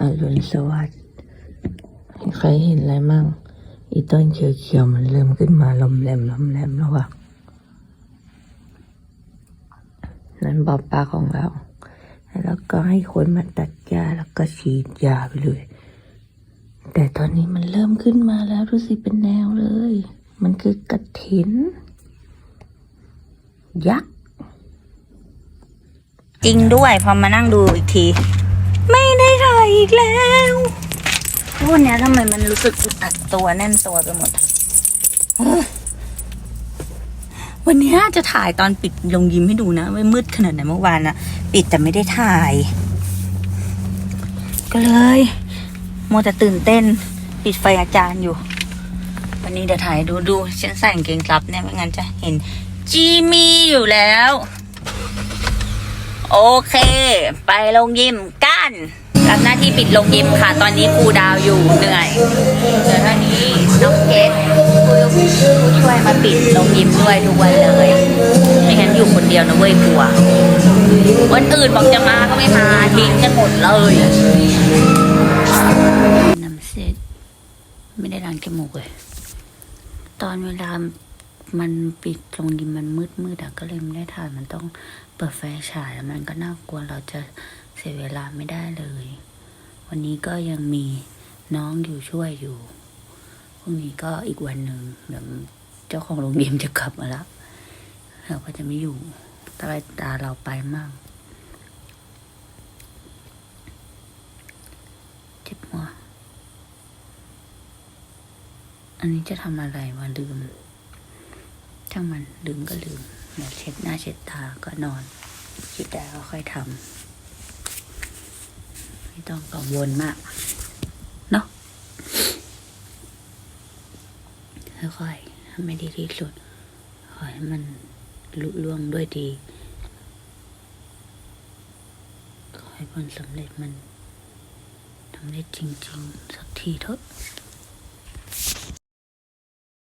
อรุณสวัสดิ์ใครเห็นอะไรมั่งอีต้นเขียวๆมันเริ่มขึ้นมาลมแหลมลมแหลมแล้วว่ะนั่นบอปลาของเรา แล้วก็ให้คนมาตัดหญ้าแล้วก็ฉีดยาไปเลย แต่ตอนนี้มันเริ่มขึ้นมาแล้วดูสิเป็นแนวเลย มันคือกระถิน ยักษ์จริงด้วยพอมานั่งดูอีกที ไม่ได้ถ่ายอีกแล้ววันนี้ทำไมมันรู้สึกอึดอัดตัวแน่นตัวไปหมดเฮ้ยวันนี้จะถ่ายตอนปิดลงยิ้มให้ดูนะว่ามืดขนาดไหนเมื่อวานนะปิดแต่ไม่ได้ถ่าย ก็เลยมัวแต่ตื่นเต้น ปิดไฟอาจารย์อยู่ วันนี้เดี๋ยวถ่ายดูดูฉันใส่กางเกงกลับเนี่ยไม่งั้นจะเห็นจีมีอยู่แล้ว โอเค ไปลงยิมกัน รับหน้าที่ปิดลงยิมค่ะ ตอนนี้ครูดาวอยู่เหนื่อยเดี๋ยวท่านี้น้องเกดผู้ผู้ช่วยมาปิดลงยิมด้วยทุกวันเลยไม่งั้นอยู่คนเดียวนะเว้ยกลัววันอื่นบอกจะมาก็ไม่มาทิ้งกันหมดเลยน้ำเสร็จไม่ได้ล้างจมูกเลยตอนเวลามันปิดตรงยิมมันมืดมืดอะก็เลยไม่ได้ถ่ายมันต้องเปิดไฟฉายแล้วมันก็น่ากลัวเราจะ สียเวลาไม่ได้เลย วันนี้ก็ยังมีน้องอยู่ช่วยอยู่พรุ่งนี้ก็อีกวันหนึ่งเดี๋ยวเจ้าของโรงเรียนจะกลับมาแล้วเราก็จะไม่อยู่ตาตาเราไปมากเจ็บหัวอันนี้จะทำอะไรวะลืมช่างมันลืมก็ลืมเดี๋ยวเช็ดหน้าเช็ดตาก็นอนคิดได้ก็ค่อยทำ ไม่ต้องกังวลมาก เนาะค่อยๆทำให้ดีที่สุด ขอให้มันลุล่วงด้วยดี ขอให้ผลสำเร็จมันทำได้จริง ๆ สักทีเถอะ